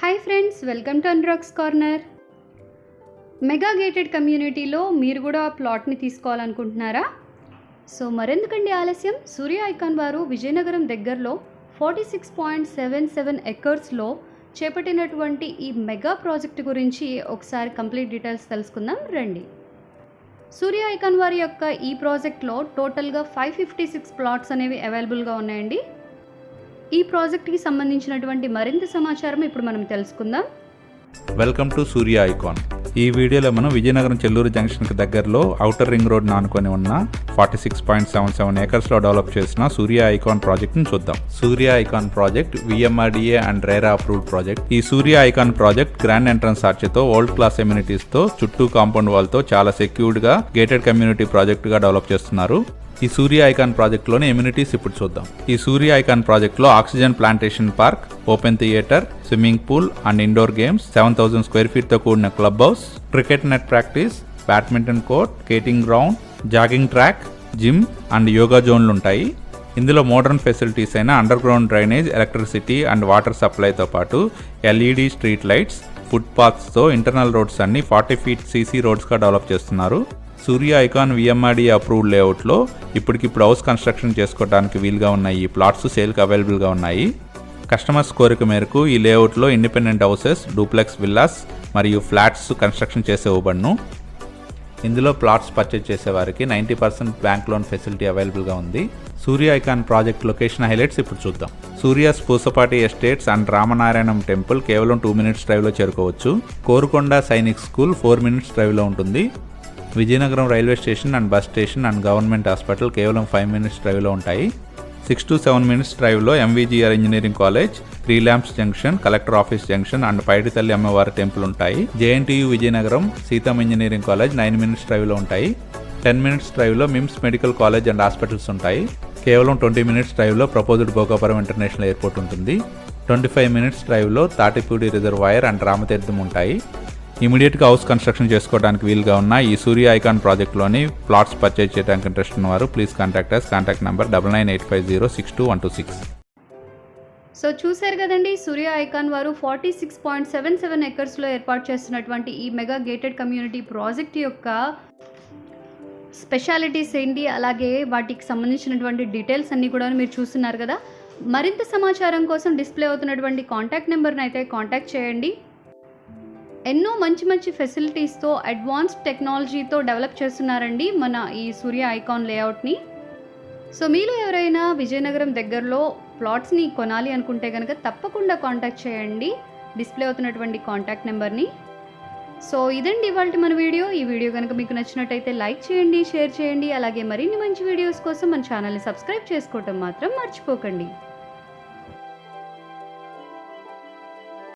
Hi friends welcome to అన్రాక్స్ corner mega gated కమ్యూనిటీలో మీరు కూడా ఆ ప్లాట్ని తీసుకోవాలనుకుంటున్నారా? సో మరెందుకండి ఆలస్యం? సూర్య ఐకాన్ వారు విజయనగరం దగ్గరలో forty six point seven seven ఎకర్స్లో చేపట్టినటువంటి ఈ మెగా ప్రాజెక్ట్ గురించి ఒకసారి కంప్లీట్ డీటెయిల్స్ తెలుసుకుందాం రండి. సూర్య ఐకాన్ వారి యొక్క ఈ ప్రాజెక్ట్లో టోటల్గా ఫైవ్ ఫిఫ్టీ సిక్స్ ప్లాట్స్ అనేవి అవైలబుల్గా ఉన్నాయండి. ఈ ప్రాజెక్ట్కి సంబంధించినటువంటి మరింత సమాచారం ఇప్పుడు మనం తెలుసుకుందాం. Welcome to Surya Icon. ఈ వీడియోలో మనం విజయనగరం చెల్లూరు జంక్షన్కి దగ్గరలో ఔటర్ రింగ్ రోడ్ నానుకొని ఉన్న forty six point seven seven ఏకర్స్లో develop చేసిన సూర్య ఐకాన్ ప్రాజెక్ట్ని చూద్దాం. Surya icon project VMRDA and RERA approved project ఈ Surya icon project grand entrance ఆర్చ్తో world class ఎమ్యూనిటీస్తో చుట్టూ కాంపౌండ్ వాల్తో చాలా సెక్యూర్డ్గా గేటెడ్ కమ్యూనిటీ ప్రాజెక్టుగా డెవలప్ చేస్తున్నారు. ఈ సూర్య ఐకాన్ ప్రాజెక్ట్లోని ఎమ్యూనిటీస్ ఇప్పుడు చూద్దాం. ఈ సూర్య ఐకాన్ ప్రాజెక్ట్లో oxygen plantation park open theatre swimming pool and indoor games seven thousand square ఫీట్తో కూడిన club house cricket net practice badminton court skating ground jogging track gym and yoga జోన్లు ఉంటాయి. ఇందులో మోడర్న్ ఫెసిలిటీస్ అయిన underground drainage electricity and water సప్లైతో పాటు LED street lights foot పాత్స్తో internal roads అన్ని forty feet CC రోడ్స్గా develop చేస్తున్నారు. Surya icon VMRD approved లేఅవుట్లో ఇప్పటికిప్పుడు హౌస్ కన్స్ట్రక్షన్ చేసుకోవడానికి వీలుగా ఉన్న ఈ ప్లాట్స్ సేల్కి అవైలబుల్గా ఉన్నాయి. కస్టమర్స్ కోరిక మేరకు ఈ లేఅవుట్లో ఇండిపెండెంట్ హౌసెస్ డూప్లెక్స్ విల్లాస్ మరియు ఫ్లాట్స్ కన్స్ట్రక్షన్ చేసే ఇవ్వబడును ఇందులో ప్లాట్స్ పర్చేజ్ చేసేవారికి ninety percent bank loan facility అవైలబుల్గా ఉంది. Surya icon project location highlights ఇప్పుడు చూద్దాం. Surya's Pusapati estates and Ramanarayanam temple కేవలం టూ మినిట్స్ డ్రైవ్లో చేరుకోవచ్చు. Korukonda Sainik school four minutes డ్రైవ్లో ఉంటుంది. Vizianagaram railway station and bus station and government hospital కేవలం ఫైవ్ మినిట్స్ డ్రైవ్లో ఉంటాయి. సిక్స్ టు సెవెన్ మినిట్స్ డ్రైవ్లో MVGR engineering college three lamps junction collector office junction and Paiditalli అమ్మవారి temple ఉంటాయి. JNTU Vizianagaram SITAM engineering college nine minutes డ్రైవ్లో ఉంటాయి. Ten minutes డ్రైవ్లో MIMS medical college and hospitals ఉంటాయి. కేవలం ట్వంటీ మినిట్స్ డ్రైవ్లో proposed Bhogapuram international airport ఉంటుంది. Twenty five minutes డ్రైవ్లో తాటిపూడి రిజర్వాయర్ అండ్ రామతీర్థం ఉంటాయి. ఇమీడియట్గా హౌస్ కన్స్ట్రక్షన్ చేసుకోవడానికి వీలుగా ఉన్న ఈ సూర్య ఐకాన్ ప్రాజెక్ట్లోని ప్లాట్స్ పర్చేజ్ చేయడానికి ఇంట్రెస్ట్ ఉన్నవారు please contact us contact number double nine eight five zero six two one two six. So చూశారు కదండి సూర్య ఐకాన్ వారు forty six point seven seven ఎకర్స్లో ఏర్పాటు చేస్తున్నటువంటి ఈ మెగా గేటెడ్ కమ్యూనిటీ ప్రాజెక్ట్ యొక్క స్పెషాలిటీస్ ఏంటి అలాగే వాటికి సంబంధించినటువంటి డీటెయిల్స్ అన్నీ కూడా మీరు చూస్తున్నారు కదా. మరింత సమాచారం కోసం డిస్ప్లే అవుతున్నటువంటి కాంటాక్ట్ నెంబర్ని అయితే కాంటాక్ట్ చేయండి. ఎన్నో మంచి మంచి ఫెసిలిటీస్తో అడ్వాన్స్డ్ టెక్నాలజీతో డెవలప్ చేస్తున్నారండి మన ఈ సూర్య ఐకాన్ లేఅవుట్ని సో మీలో ఎవరైనా విజయనగరం దగ్గరలో ప్లాట్స్ని కొనాలి అనుకుంటే కనుక తప్పకుండా కాంటాక్ట్ చేయండి. డిస్ప్లే అవుతున్నటువంటి కాంటాక్ట్ నెంబర్ని సో ఇదండి ఇవాళ మన వీడియో. ఈ వీడియో కనుక మీకు నచ్చినట్టయితే లైక్ చేయండి షేర్ చేయండి. అలాగే మరిన్ని మంచి వీడియోస్ కోసం మన ఛానల్ని సబ్స్క్రైబ్ చేసుకోవటం మాత్రం మర్చిపోకండి.